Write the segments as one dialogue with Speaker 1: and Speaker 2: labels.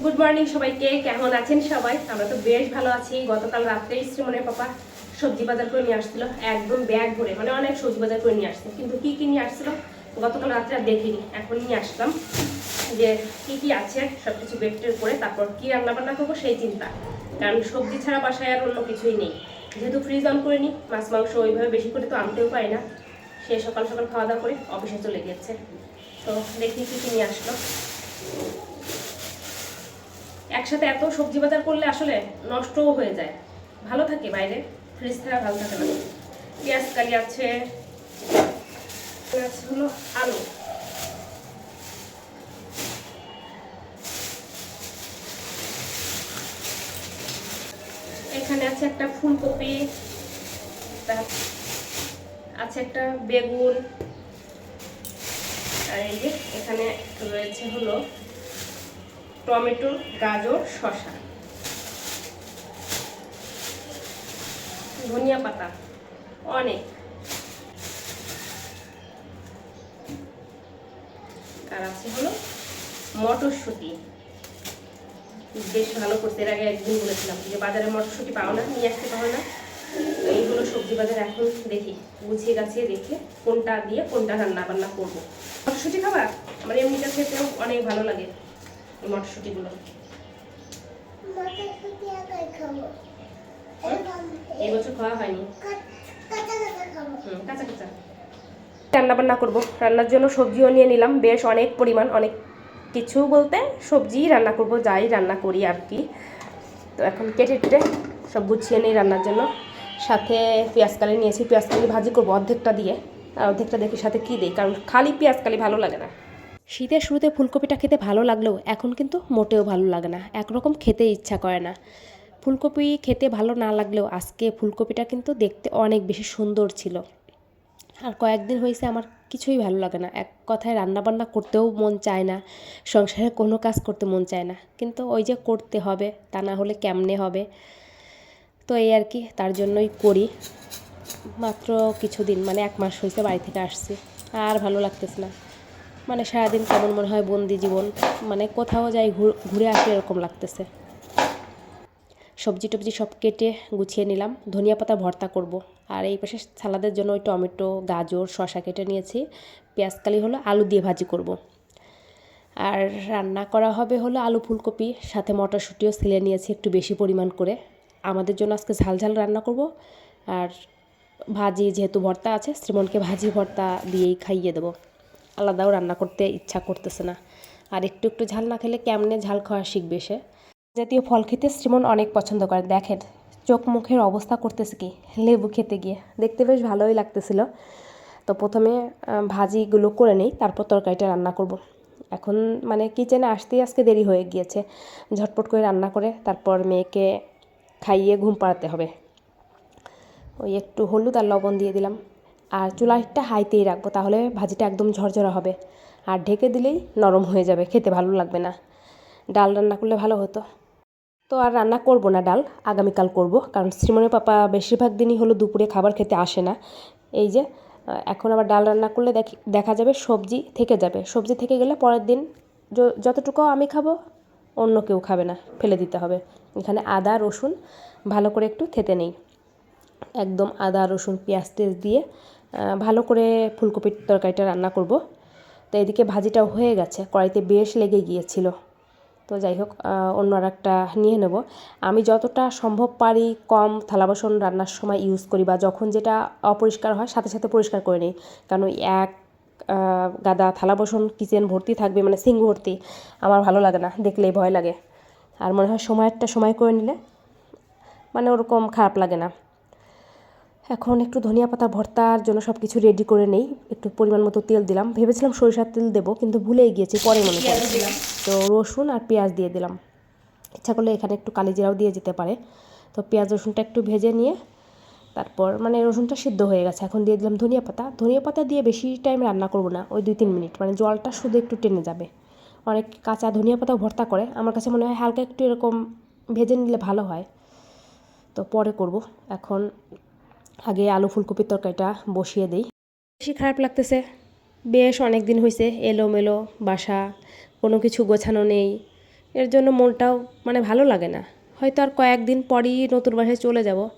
Speaker 1: Good morning সবাইকে, কেমন আছেন সবাই? আমরা তো বেশ ভালো আছি। গতকাল রাত্রে শ্রীমনের পাপা সবজি বাজার করে নিয়ে আসছিল। একদম ব্যাগ ভরে মানে অনেক সবজি বাজার করে নিয়ে আসছে। কিন্তু কি কি নিয়ে আসছিল গতকাল রাত্রে আর দেখিনি। এখন নিয়ে আসলাম যে কি কি আছে সব কিছু বের টের করে তারপর কি রান্না বান্না করব সেই চিন্তা। কারণ সবজি ছাড়া বাসায় আর অন্য কিছুই নেই। যেহেতু ফ্রিজ অন করে নিই মাছ, মাংস ওইভাবে বেশি করে তো আনতেও পাই না। সে সকাল সকাল খাওয়া দাওয়া করে অফিসে চলে গিয়েছে। তো দেখি কি কি নিয়ে আসলো। একসাথে এত সবজি বাজার করলে আসলে নষ্টও হয়ে যায়। ভালো থাকে বাইরে ফ্রিজ ছাড়া ভালো থাকে না। পেঁয়াজ কালি আছে, পেঁয়াজ হলো আলু। এখানে আছে একটা ফুলকপি, আছে একটা বেগুন, আর এই যে এখানে রয়েছে হলো টমেটো, গাজর, শসা। ধনিয়া পাতা, অনেক। আর আছে হলো মটরশুঁটি। বেশ ভালো করতে। এর আগে একদিন বলেছিলাম যে বাজারে মটরশুঁটি পাও না, নিয়ে আসতে পাও না। এইগুলো সবজি বাজার এখন দেখি, গুছিয়ে গাছিয়ে দেখে কোনটা দিয়ে কোনটা রান্না বান্না করব। মটরশুঁটি খাবার? আমার এমনিটা খেতেও অনেক ভালো লাগে। এই মটরশুঁটিগুলো এই বছর খাওয়া হয়নি।
Speaker 2: কাঁচ- কাঁচা কাঁচা খাব।
Speaker 1: হুম, কাঁচা কাঁচা রান্না বান্না করব। রান্নার জন্য সবজিও নিয়ে নিলাম। বেশ অনেক পরিমাণ অনেক কিছু বলতে সবজি রান্না করব যাই রান্না করি আর কি। তো এখন কেটে কেটে সব গুছিয়ে নিই রান্নার জন্য। সাথে পেঁয়াজকালি নিয়েছি। পেঁয়াজকালি ভাজি করব অর্ধেকটা দিয়ে। আর অর্ধেকটা দেখি সাথে কী দিই কারণ খালি পেঁয়াজকালি ভালো লাগে না। শীতের শুরুতে ফুলকপিটা খেতে ভালো লাগলেও এখন কিন্তু মোটেও ভালো লাগে না। একরকম খেতে ইচ্ছা করে না। ফুলকপি খেতে ভালো না লাগলেও আজকে ফুলকপিটা কিন্তু দেখতে অনেক বেশি সুন্দর ছিল। আর কয়েকদিন হয়েছে আমার কিছুই ভালো লাগে না। এক কথায় রান্নাবান্না করতেও মন চায় না, সংসারে কোনো কাজ করতে মন চায় না। কিন্তু ওই যে করতে হবে, তা না হলে কেমনে হবে? তো এই আর কি, তার জন্যই করি। মাত্র কিছুদিন মানে এক মাস হয়েছে বাড়ি থেকে আসছি। আর ভালো লাগতেছে না। মানে সারাদিন কেমন মনে হয় বন্দি জীবন? মানে কোথাও যাই ঘুর- আসলে এরকম লাগতেছে। সবজি টবজি সব কেটে গুছিয়ে নিলাম। ধনিয়া পাতা ভর্তা করব। আর এই পাশে সালাদের জন্য ওই টমেটো, গাজর, শসা কেটে নিয়েছি। পেঁয়াজকালি হলো আলু দিয়ে ভাজি করব। আর রান্না করা হবে হলো আলু ফুলকপি, সাথে মটরশুঁটিও ছিলে নিয়েছি একটু বেশি পরিমাণ করে। আমাদের জন্য আজকে ঝাল ঝাল রান্না করব। আর ভাজি যেহেতু ভর্তা আছে, শ্রীমনকে ভাজি ভর্তা দিয়েই খাইয়ে দেবো। আলাদাও রান্না করতে ইচ্ছা করতেছে না। আর একটু একটু ঝাল না খেলে কেমনে ঝাল খাওয়া শিখবে সে? জাতীয় ফল খেতে শ্রীমন অনেক পছন্দ করে। দেখেন, চোখ মুখের অবস্থা করতেছে কি? লেবু খেতে গিয়ে। দেখতে বেশ ভালোই লাগতেছিল। তো প্রথমে ভাজিগুলো করে নেই, তারপর তরকারিটা রান্না করব। এখন মানে কিচেনে আসতেই আজকে দেরি হয়ে গিয়েছে। ঝটপট করে রান্না করে, তারপর মেয়েকে খাইয়ে ঘুম পাড়াতে হবে। ওই একটু হলুদ আর লবণ দিয়ে দিলাম। আর চুলাটা হাইতেই রাখব, তাহলে ভাজিটা একদম ঝরঝরা হবে। আর ঢেকে দিলেই নরম হয়ে যাবে, খেতে ভালো লাগবে না। ডাল রান্না করলে ভালো হতো। তো আর রান্না করব না ডাল, আগামীকাল করব, কারণ শ্রীমনের পাপা বেশিরভাগ দিনই হলো দুপুরে খাবার খেতে আসে না। এই যে এখন আবার ডাল রান্না করলে দেখি, দেখা যাবে সবজি থেকে যাবে। সবজি থেকে গেলে পরের দিন যতটুকু আমি খাব, অন্য কেউ খাবে না, ফেলে দিতে হবে। এখানে আদা, রসুন ভালো করে একটু থেতে নেই। একদম আদা, রসুন, পেঁয়াজ টেজ দিয়ে ভালো করে ফুলকপির তরকারিটা রান্না করব। তো এদিকে ভাজিটাও হয়ে গেছে, কড়াইতে বেশ লেগে গিয়েছিল। তো যাই হোক অন্য আর একটা নিয়ে নেব। আমি যতটা সম্ভব পারি কম থালা বাসন রান্নার সময় ইউজ করি বা যখন যেটা অপরিষ্কার হয় সাথে সাথে পরিষ্কার করে নিই। কারণ এক গাদা থালা বাসন কিচেন ভর্তি থাকবে মানে সিং ভর্তি, আমার ভালো লাগে না, দেখলেই ভয় লাগে। আর মনে হয় সময়েরটা সময় করে নিলে মানে ওরকম খারাপ লাগে না। এখন একটু ধনিয়া পাতা ভর্তার জন্য সব কিছু রেডি করে নেই। একটু পরিমাণ মতো তেল দিলাম। ভেবেছিলাম সরিষার তেল দেবো কিন্তু ভুলেই গিয়েছি পরে মনে পড়েছে। তো রসুন আর পেঁয়াজ দিয়ে দিলাম। ইচ্ছা করলে এখানে একটু কালিজিরাও দিয়ে যেতে পারে। তো পেঁয়াজ রসুনটা একটু ভেজে নিয়ে তারপর মানে রসুনটা সিদ্ধ হয়ে গেছে। এখন দিয়ে দিলাম ধনিয়া পাতা। ধনিয়া পাতা দিয়ে বেশি টাইম রান্না করব না ওই দুই তিন মিনিট মানে জলটা শুধু একটু টেনে যাবে। অনেক কাঁচা ধনিয়া পাতা ভর্তা করে। আমার কাছে মনে হয় হালকা একটু এরকম ভেজে নিলে ভালো হয়। তো পরে করব। এখন আগে আলু ফুলকপির তরকারিটা বসিয়ে দিই। বেশি খারাপ লাগতেছে। বেশ অনেক দিন হয়েছে এলোমেলো, বাসা, কোনো কিছু গোছানো নেই। এর জন্য মনটাও মানে ভালো লাগে না। হয়তো আর কয়েকদিন পরই নতুন বাসায় চলে যাব।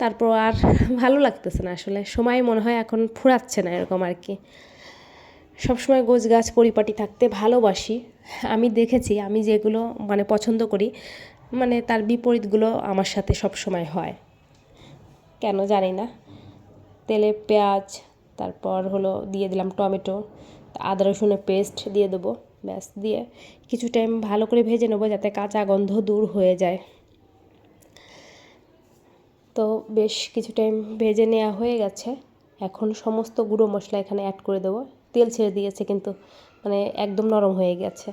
Speaker 1: তারপর আর ভালো লাগতেছে না আসলে। সময় মনে হয় এখন ফুরাচ্ছে না এরকম আর কি। সবসময় গোছ গাছ পরিপাটি থাকতে ভালোবাসি। আমি দেখেছি, আমি যেগুলো মানে পছন্দ করি মানে তার বিপরীতগুলো আমার সাথে সব সময় হয়। কেন জানি না। তেলে পেঁয়াজ, তারপর হলো দিয়ে দিলাম টমেটো, আদা রসুনের পেস্ট দিয়ে দেবো, ব্যাস দিয়ে কিছু টাইম ভালো করে ভেজে নেব যাতে কাঁচা গন্ধ দূর হয়ে যায়। তো বেশ কিছু টাইম ভেজে নেওয়া হয়ে গেছে। এখন সমস্ত গুঁড়ো মশলা এখানে অ্যাড করে দেবো। তেল ছেড়ে দিয়েছে কিন্তু মানে একদম নরম হয়ে গেছে।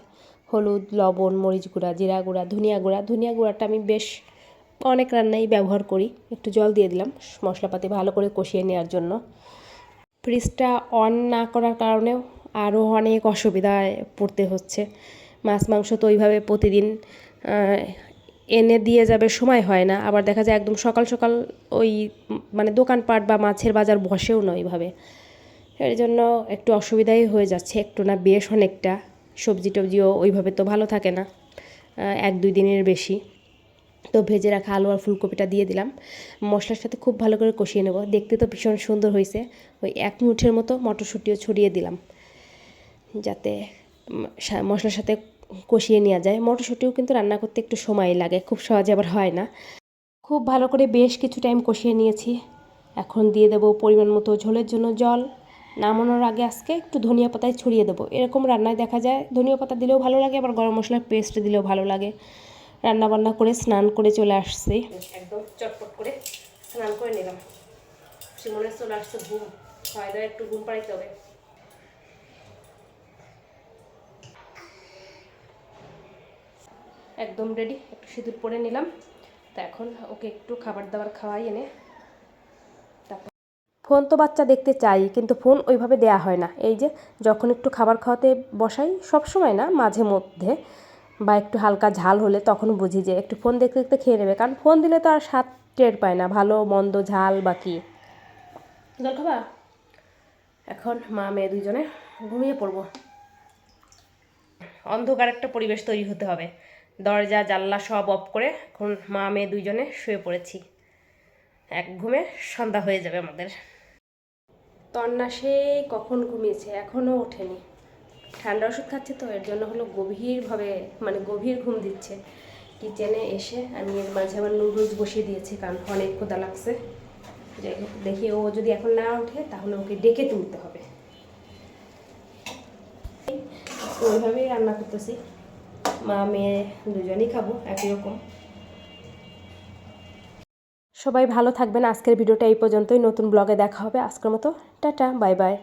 Speaker 1: হলুদ, লবণ, মরিচ গুঁড়া, জিরা গুঁড়া, ধনিয়া গুঁড়া, ধনিয়া গুঁড়াটা আমি বেশ অনেক রান্নাই ব্যবহার করি। একটু জল দিয়ে দিলাম মশলাপাতি ভালো করে কষিয়ে নেওয়ার জন্য। ফ্রিজটা অন না করার কারণেও আরও অনেক অসুবিধায় পড়তে হচ্ছে। মাছ, মাংস তো ওইভাবে প্রতিদিন এনে দিয়ে যাবে সময় হয় না। আবার দেখা যায় একদম সকাল সকাল ওই মানে দোকানপাট বা মাছের বাজার বসেও না ওইভাবে। এর জন্য একটু অসুবিধাই হয়ে যাচ্ছে, একটু না বেশ অনেকটা। সবজি টবজিও ওইভাবে তো ভালো থাকে না এক, দুই দিনের বেশি। তো ভেজে রাখা আলু আর ফুলকপিটা দিয়ে দিলাম। মশলার সাথে খুব ভালো করে কষিয়ে নেব। দেখতে তো ভীষণ সুন্দর হয়েছে। ওই এক মুঠের মতো মটরশুঁটিও ছড়িয়ে দিলাম। যাতে মশলার সাথে কষিয়ে নেওয়া যায়। মটরশুঁটিও কিন্তু রান্না করতে একটু সময় লাগে। খুব সহজে আবার হয় না। খুব ভালো করে বেশ কিছু টাইম কষিয়ে নিয়েছি। এখন দিয়ে দেবো পরিমাণ মতো ঝোলের জন্য জল। নামানোর আগে আজকে একটু ধনিয়া পাতায় ছড়িয়ে দেবো। এরকম রান্নায় দেখা যায়, ধনিয়া পাতা দিলেও ভালো লাগে, আবার গরম মশলার পেস্ট দিলেও ভালো লাগে। রান্না বান্না করে স্নান করে চলে আসছি। একদম চটপট করে স্নান করে নিলাম। সিমনের চলে আসছে ঘুম। দাওয়া একটু ঘুম পাড়াইতে হবে। একদম রেডি একটু সিঁদুর পরে নিলাম। তা এখন ওকে একটু খাবার দাবার খাওয়াই এনে তারপর ফোন তো বাচ্চা দেখতে চাই, কিন্তু ফোন ওইভাবে দেয়া হয় না। এই যে যখন একটু খাবার খাওয়াতে বসাই সব সময় না, মাঝে মধ্যে। বা একটু হালকা ঝাল হলে তখন বুঝি যে একটু ফোন দেখতে দেখতে খেয়ে নেবে। কারণ ফোন দিলে তো আর স্বাদ টের পায় না, ভালো, মন্দ, ঝাল বা কী। জল খাবা এখন মা, মেয়ে দুজনে ঘুমিয়ে পড়ব। অন্ধকার একটা পরিবেশ তৈরি হতে হবে। দরজা, জানলা সব অফ করে এখন মা, মেয়ে দুইজনে শুয়ে পড়েছি। এক ঘুমে সন্ধ্যা হয়ে যাবে আমাদের। তন্না সেই কখন ঘুমিয়েছে? এখনও ওঠেনি। ঠান্ডা ওষুধ খাচ্ছে তো, এর জন্য হলো গভীরভাবে মানে গভীর ঘুম দিচ্ছে। কিচেনে এসে আমি এর মাঝে আবার নুডলস বসিয়ে দিয়েছি, কারণ অনেক ক্ষুদা লাগছে। যাই হোক, দেখি ও যদি এখন না ওঠে, তাহলে ওকে ডেকে তুলতে হবে। ওইভাবেই রান্না করতেছি। মা, মেয়ে দুজনেই খাব, একই রকম। সবাই ভালো থাকবেন। আজকের ভিডিওটা এই পর্যন্তই। নতুন ব্লগে দেখা হবে। আজকের মতো, টাটা বাই বাই